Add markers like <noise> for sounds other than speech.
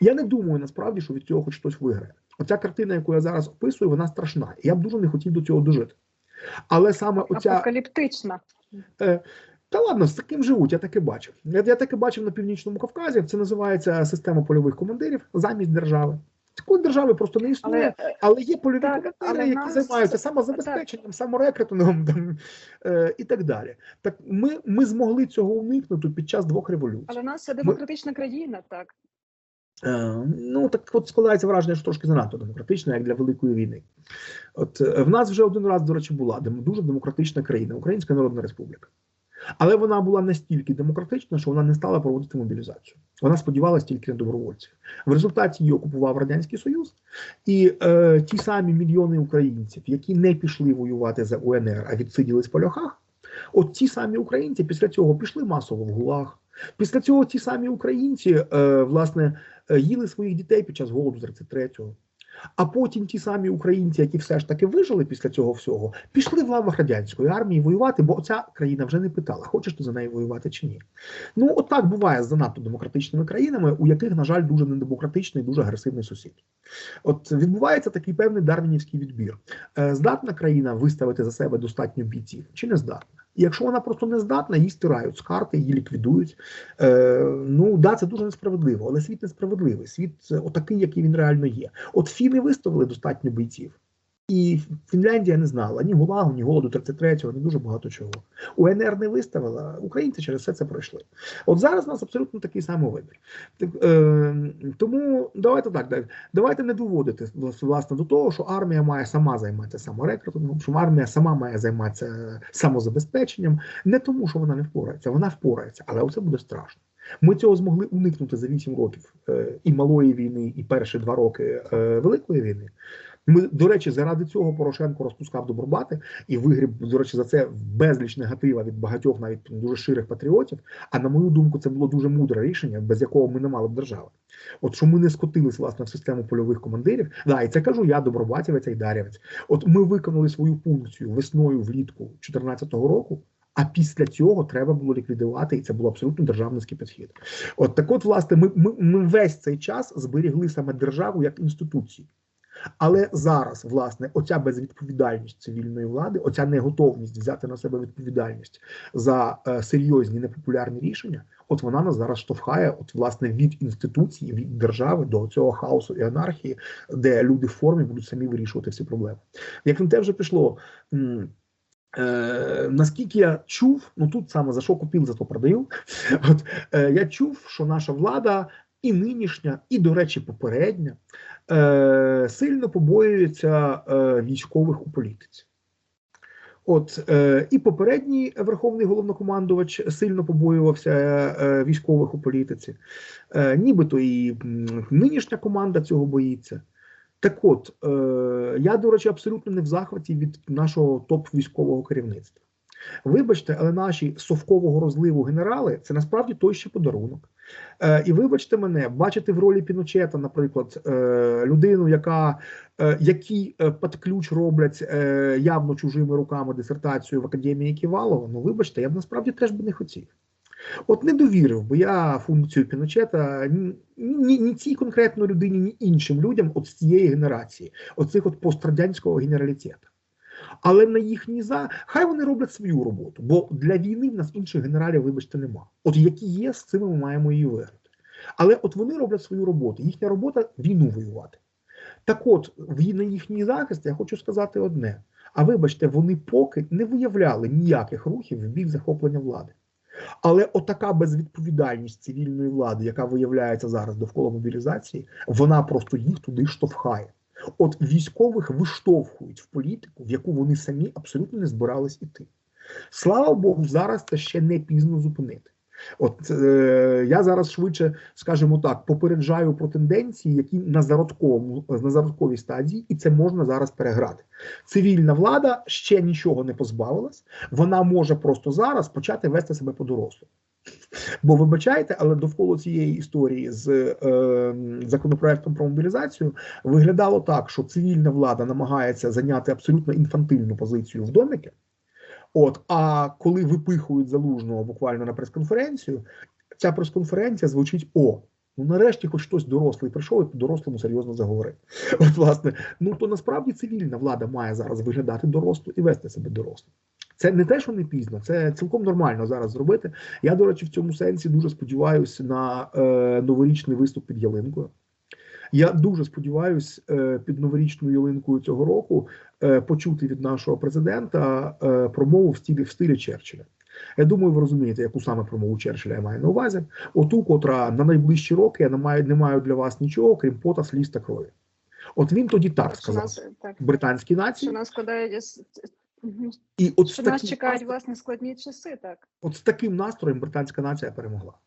Я не думаю насправді, що від цього хоч хтось виграє. Оця картина, яку я зараз описую, вона страшна. Я б дуже не хотів до цього дожити. Але саме оця Апокаліптична. Е, Та ладно, з таким живуть, я таке бачив. Я, я таке бачив на північному Кавказі. Це називається система польових командирів замість держави. Такої держави просто не існує, Але але, є польові так, командири, які нас- займаються самозабезпеченням, саморекрутингом там, е, і так далі. Так ми, ми змогли цього уникнути під час двох революцій. але нас це демократична країна, так. Е, ну так от складається враження, що трошки занадто демократична, як для великої війни. От е, в нас вже один раз, до речі, була дуже демократична країна, Українська Народна Республіка. Але вона була настільки демократична, що вона не стала проводити мобілізацію. Вона сподівалася тільки на добровольців. В результаті її окупував радянський союз, і е, ті самі мільйони українців, які не пішли воювати за УНР, а відсиділись по льохах. От ті самі українці після цього пішли масово в ГУЛАГ. Після цього ті самі українці, е, власне, е, їли своїх дітей під час голоду 33-го. А потім ті самі українці, які все ж таки вижили після цього всього, пішли в лавах радянської армії воювати, бо ця країна вже не питала, хочеш ти за неї воювати чи ні. Ну, от так буває з занадто демократичними країнами, у яких, на жаль, дуже недемократичний, дуже агресивний сусід. От відбувається такий певний дарвінівський відбір. Е, Здатна країна виставити за себе достатньо бійців чи не здатна? І якщо вона просто не здатна, її стирають з карти, її ліквідують. Е, ну да, це дуже несправедливо, але світ несправедливий. Світ е, отакий, який він реально є. От фіни виставили достатньо бійців. І Фінляндія не знала ні Гулагу, ні голоду 33-го, ні дуже багато чого. УНР не виставила, українці через все це пройшли. От зараз у нас абсолютно такий самий вибір. Так, е, тому давайте так, давайте не доводити власне до того, що армія має сама займатися саморекрутингом, що армія сама має займатися самозабезпеченням, не тому, що вона не впорається, вона впорається, але оце буде страшно. Ми цього змогли уникнути за 8 років е, і малої війни, і перші два роки е, великої війни. Ми, до речі, заради цього Порошенко розпускав добробати і вигріб, до речі, за це безліч негатива від багатьох, навіть дуже ширих патріотів. А на мою думку, це було дуже мудре рішення, без якого ми не мали б держави. От що ми не скотились власне в систему польових командирів. Да, і це кажу я, добробатівець і дарівець. От ми виконали свою функцію весною влітку 2014 року. А після цього треба було ліквідувати, і це був абсолютно державницький підхід. От так, от, власне, ми, ми, ми весь цей час зберігли саме державу як інституцію. Але зараз, власне, оця безвідповідальність цивільної влади, оця неготовність взяти на себе відповідальність за е, серйозні непопулярні рішення, от вона нас зараз штовхає, от власне від інституції, від держави до цього хаосу і анархії, де люди в формі будуть самі вирішувати всі проблеми. Як на те вже пішло. Е, наскільки я чув, ну тут саме за що купив, за то продаю. <laughs> От е, я чув, що наша влада і нинішня, і, до речі, попередня е, сильно побоюється е, військових у політиці. От е, і попередній верховний головнокомандувач сильно побоювався е, військових у політиці, е, нібито і нинішня команда цього боїться. Так от, е, я, до речі, абсолютно не в захваті від нашого топ-військового керівництва. Вибачте, але наші совкового розливу генерали це насправді той ще подарунок. Е, і вибачте мене, бачити в ролі Піночета, наприклад, е, людину, яка е, який е, під ключ роблять е, явно чужими руками дисертацію в академії Ківалова. Ну, вибачте, я б насправді теж би не хотів. От не довірив би я функцію Піночета ні, ні, ні цій конкретно людині, ні іншим людям от з цієї генерації, оцих от пострадянського генералітету. Але на їхній за хай вони роблять свою роботу, бо для війни в нас інших генералів, вибачте, нема. От які є, з цими ми маємо її виграти. Але от вони роблять свою роботу. Їхня робота війну воювати. Так от, на їхній захист я хочу сказати одне: а вибачте, вони поки не виявляли ніяких рухів в бік захоплення влади. Але отака безвідповідальність цивільної влади, яка виявляється зараз довкола мобілізації, вона просто їх туди штовхає. От військових виштовхують в політику, в яку вони самі абсолютно не збирались іти. Слава Богу, зараз це ще не пізно зупинити. От е, я зараз швидше, скажімо так, попереджаю про тенденції, які на зародковому на зародковій стадії, і це можна зараз переграти. Цивільна влада ще нічого не позбавилась, вона може просто зараз почати вести себе по-дорослому. Бо вибачайте, але довкола цієї історії з е, законопроектом про мобілізацію виглядало так, що цивільна влада намагається зайняти абсолютно інфантильну позицію в доміки. От, а коли випихують залужного буквально на прес-конференцію, ця прес-конференція звучить: о, Ну, нарешті, хоч хтось дорослий прийшов і по-дорослому серйозно заговорив. От, власне, ну то насправді цивільна влада має зараз виглядати доросло і вести себе доросло. Це не те, що не пізно, це цілком нормально зараз зробити. Я, до речі, в цьому сенсі дуже сподіваюся на е, новорічний виступ під ялинкою. Я дуже сподіваюся е, під новорічною ялинкою цього року е, почути від нашого президента е, промову в стилі в стилі Черчилля. Я думаю, ви розумієте, яку саме промову Черчилля я маю на увазі. Оту, котра на найближчі роки я не маю, не маю для вас нічого, крім пота, сліз та крові. От він тоді так сказав британській що нації, нас складають Мгм. і от що нас такі... чекають власне складні часи, так. от з таким настроєм британська нація перемогла.